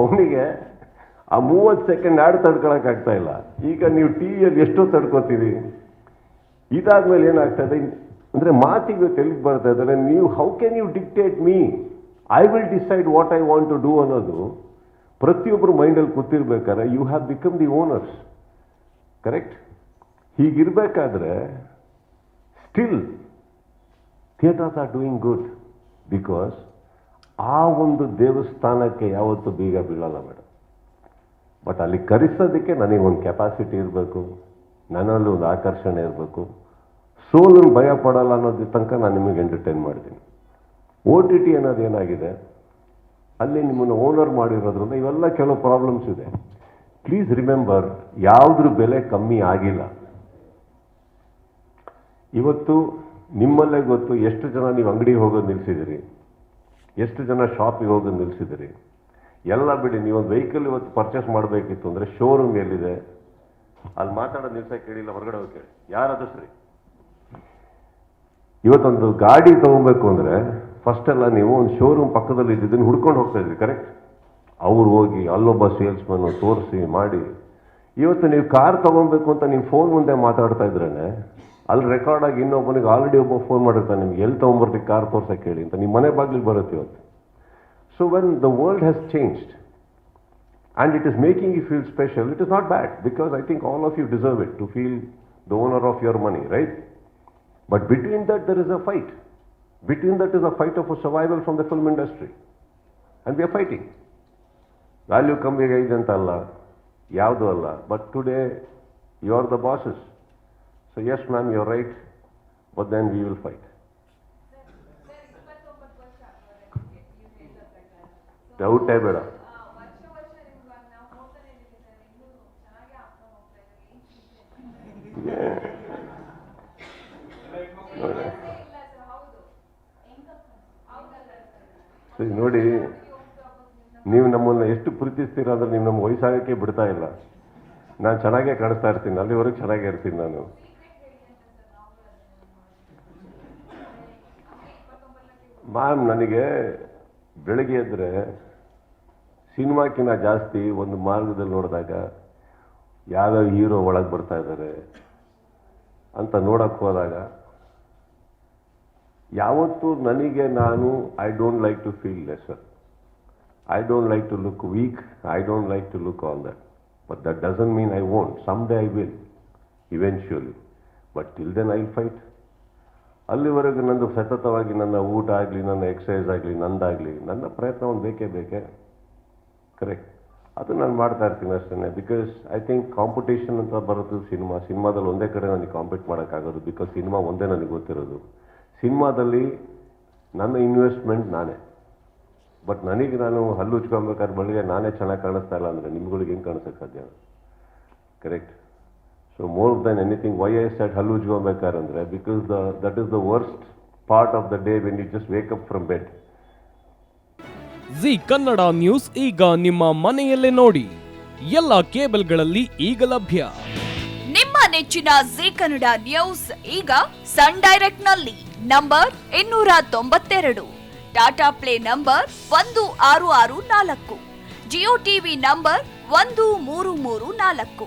ಅವನಿಗೆ ಆ ಮೂವತ್ತು ಸೆಕೆಂಡ್ ಆಡ್ ತಡ್ಕೊಳಕ್ಕಾಗ್ತಾ ಇಲ್ಲ. ಈಗ ನೀವು ಟಿ ವಿಯಲ್ಲಿ ಎಷ್ಟೋ ತಡ್ಕೋತೀರಿ. ಇದಾದ್ಮೇಲೆ ಇದೆ? ಅಂದರೆ ಮಾತಿಗೆ ತೆಲುಗು ಬರ್ತಾ ಇದ್ದಾರೆ ನೀವು how can you dictate me I will decide what I want to do ಅನ್ನೋದು ಪ್ರತಿಯೊಬ್ಬರು ಮೈಂಡಲ್ಲಿ ಕೂತಿರ್ಬೇಕಾದ್ರೆ you have become the owners correct ಹೀಗಿರಬೇಕಾದ್ರೆ still theatres are doing good because ಆ ಒಂದು ದೇವಸ್ಥಾನಕ್ಕೆ ಯಾವತ್ತೂ ಬೀಗ ಬೀಳಲ್ಲ ಮೇಡಮ್ ಬಟ್ ಅಲ್ಲಿ ಕರೆಸೋದಕ್ಕೆ ಒಂದು ಕೆಪಾಸಿಟಿ ಇರಬೇಕು, ನನ್ನಲ್ಲಿ ಒಂದು ಆಕರ್ಷಣೆ ಇರಬೇಕು. ಸೋಲನ್ನು ಭಯ ಪಡಲ್ಲ ಅನ್ನೋದ್ರ ತನಕ ನಾನು ನಿಮಗೆ ಎಂಟರ್ಟೈನ್ ಮಾಡ್ತೀನಿ. ಒ ಟಿ ಟಿ ಅನ್ನೋದು ಏನಾಗಿದೆ? ಅಲ್ಲಿ ನಿಮ್ಮನ್ನು ಓನರ್ ಮಾಡಿರೋದ್ರಿಂದ ಇವೆಲ್ಲ ಕೆಲವು ಪ್ರಾಬ್ಲಮ್ಸ್ ಇದೆ. ಪ್ಲೀಸ್ ರಿಮೆಂಬರ್ ಯಾವುದ್ರ ಬೆಲೆ ಕಮ್ಮಿ ಆಗಿಲ್ಲ. ಇವತ್ತು ನಿಮ್ಮಲ್ಲೇ ಗೊತ್ತು ಎಷ್ಟು ಜನ ನೀವು ಅಂಗಡಿಗೆ ಹೋಗೋದು ನಿಲ್ಲಿಸಿದಿರಿ ಎಷ್ಟು ಜನ ಶಾಪಿಗೆ ಹೋಗಿ ನಿಲ್ಲಿಸಿದಿರಿ? ಎಲ್ಲ ಬಿಡಿ ನೀವೊಂದು ವೆಹಿಕಲ್ ಇವತ್ತು ಪರ್ಚೇಸ್ ಮಾಡಬೇಕಿತ್ತು ಅಂದರೆ ಶೋರೂಮ್ ಎಲ್ಲಿದೆ? ಅಲ್ಲಿ ಮಾತಾಡೋ ನಿಲ್ಸಕ್ಕೆ ಕೇಳಿಲ್ಲ, ಹೊರಗಡೆ ಹೋಗಿ ಕೇಳಿ. ಯಾರಾದರೂ ಸರಿ? ಇವತ್ತೊಂದು ಗಾಡಿ ತಗೊಬೇಕು ಅಂದರೆ ಫಸ್ಟ್ ಎಲ್ಲ ನೀವು ಒಂದು ಶೋರೂಮ್ ಪಕ್ಕದಲ್ಲಿ ಇದ್ದಿದ್ದನ್ನು ಹುಡ್ಕೊಂಡು ಹೋಗ್ತಾ ಇದ್ರಿ ಕರೆಕ್ಟ್ ಅವ್ರು ಹೋಗಿ, ಅಲ್ಲೊಬ್ಬ ಸೇಲ್ಸ್ಮನ್ನು ತೋರಿಸಿ, ಮಾಡಿ. ಇವತ್ತು ನೀವು ಕಾರ್ ತಗೊಬೇಕು ಅಂತ ನೀವು ಫೋನ್ ಮುಂದೆ ಮಾತಾಡ್ತಾ ಇದ್ರೇನೆ ಅಲ್ಲಿ ರೆಕಾರ್ಡ್ ಆಗಿ ಇನ್ನೊಬ್ಬನಿಗೆ ಆಲ್ರೆಡಿ ಒಬ್ಬ ಫೋನ್ ಮಾಡಿರ್ತಾನೆ, ನಿಮ್ಗೆ ಎಲ್ಲಿ ತೊಗೊಂಬರ್ತೀವಿ ಕಾರ್ ತೋರ್ಸಕ್ಕೆ ಹೇಳಿ ಅಂತ. ನಿಮ್ಮ ಮನೆ ಬಾಗಿಲಿಗೆ ಬರುತ್ತೆ ಇವತ್ತು. So when the world has changed and it is making you feel special it is not bad because I think all of you deserve it to feel the owner of your money right but between that there is a fight between that is a fight of a survival from the film industry and we are fighting value ಕಮ್ಮಿಗೆ ಇದೆ ಅಂತ ಅಲ್ಲ, ಯಾವುದೂ ಅಲ್ಲ. But today you are the bosses so yes, ma'am, you're right, but then we will fight. Fight ಡೌಟೇ ಬೇಡ ಸರಿ ನೋಡಿ ನೀವು ನಮ್ಮನ್ನು ಎಷ್ಟು ಪ್ರೀತಿಸ್ತೀರ ಅಂದ್ರೆ ನೀವು ನಮ್ಮ ವಯಸ್ಸಾಗಕ್ಕೆ ಬಿಡ್ತಾ ಇಲ್ಲ. ನಾನು ಚೆನ್ನಾಗೇ ಕಾಣಿಸ್ತಾ ಇರ್ತೀನಿ. ಅಲ್ಲಿವರೆಗೆ ಚೆನ್ನಾಗೇ ಇರ್ತೀನಿ ನಾನು. ಮ್ಯಾಮ್ ನನಗೆ ಬೆಳಗ್ಗೆ ಎದ್ದರೆ ಸಿನಿಮಾಕ್ಕಿಂತ ಜಾಸ್ತಿ ಒಂದು ಮಾರ್ಗದಲ್ಲಿ ನೋಡಿದಾಗ ಯಾವ್ಯಾವ ಹೀರೋ ಒಳಗೆ ಬರ್ತಾ ಇದ್ದಾರೆ ಅಂತ ನೋಡಕ್ಕೆ ಹೋದಾಗ ಯಾವತ್ತೂ ನನಗೆ ನಾನು I don't like to feel lesser I don't like to look weak I don't like to look all that but that doesn't mean I won't some day I will eventually but till then I fight ಅಲ್ಲಿವರೆಗೂ ನಂದು ಸತತವಾಗಿ ನನ್ನ ಊಟ ಆಗಲಿ, ನನ್ನ exercise ಆಗಲಿ, ನಂದಾಗಲಿ, ನನ್ನ ಪ್ರಯತ್ನ ಒಂದು ಬೇಕೇ ಬೇಕೇ. ಕರೆಕ್ಟ್ ಅದು ನಾನು ಮಾಡ್ತಾ ಇರ್ತೀನಿ ಅಷ್ಟೇ ಬಿಕಾಸ್ ಐ ಥಿಂಕ್ ಕಾಂಪಿಟೇಷನ್ ಅಂತ ಬರೋದು ಸಿನಿಮಾ. ಸಿನಿಮಾದಲ್ಲಿ ಒಂದೇ ಕಡೆ ನನಗೆ ಕಾಂಪೀಟ್ ಮಾಡೋಕ್ಕಾಗೋದು. ಬಿಕಾಸ್ ಸಿನಿಮಾ ಒಂದೇ ನನಗೆ ಗೊತ್ತಿರೋದು. ಸಿನಿಮಾದಲ್ಲಿ ನನ್ನ ಇನ್ವೆಸ್ಟ್ಮೆಂಟ್ ನಾನೇ. ಬಟ್ ನನಗೆ ನಾನು ಹಲ್ಲು ಉಚ್ಕೊಬೇಕಾದ್ರೆ ಬಳಿಗೆ ನಾನೇ ಚೆನ್ನಾಗಿ ಕಾಣಿಸ್ತಾ ಇಲ್ಲ ಅಂದರೆ ನಿಮ್ಗಳಿಗೆ ಹೆಂಗೆ ಕಾಣಿಸೋಕ್ಕೆ ಸಾಧ್ಯ correct so more than anything why I said ಹಲ್ಲು ಉಜ್ಕೊಬೇಕಾದ್ರೆ ಅಂದರೆ because the that is the worst part of the day when you just wake up from bed Zee Kannada news ಈಗ ನಿಮ್ಮ ಮನೆಯಲ್ಲೇ ನೋಡಿ. ಎಲ್ಲ ಕೇಬಲ್ಗಳಲ್ಲಿ ಈಗ ಲಭ್ಯ. ನಿಮ್ಮ ನೆಚ್ಚಿನ ಜಿ ಕನ್ನಡ ನ್ಯೂಸ್ ಈಗ ಸನ್ ಡೈರೆಕ್ಟ್ನಲ್ಲಿ ನಂಬರ್ ಇನ್ನೂರ ತೊಂಬತ್ತೆರಡು. ಟಾಟಾ ಪ್ಲೇ ನಂಬರ್ ಒಂದು ಆರು ಆರು ನಾಲ್ಕು. ಜಿಯೋ ಟಿವಿ ನಂಬರ್ ಒಂದು ಮೂರು ಮೂರು ನಾಲ್ಕು.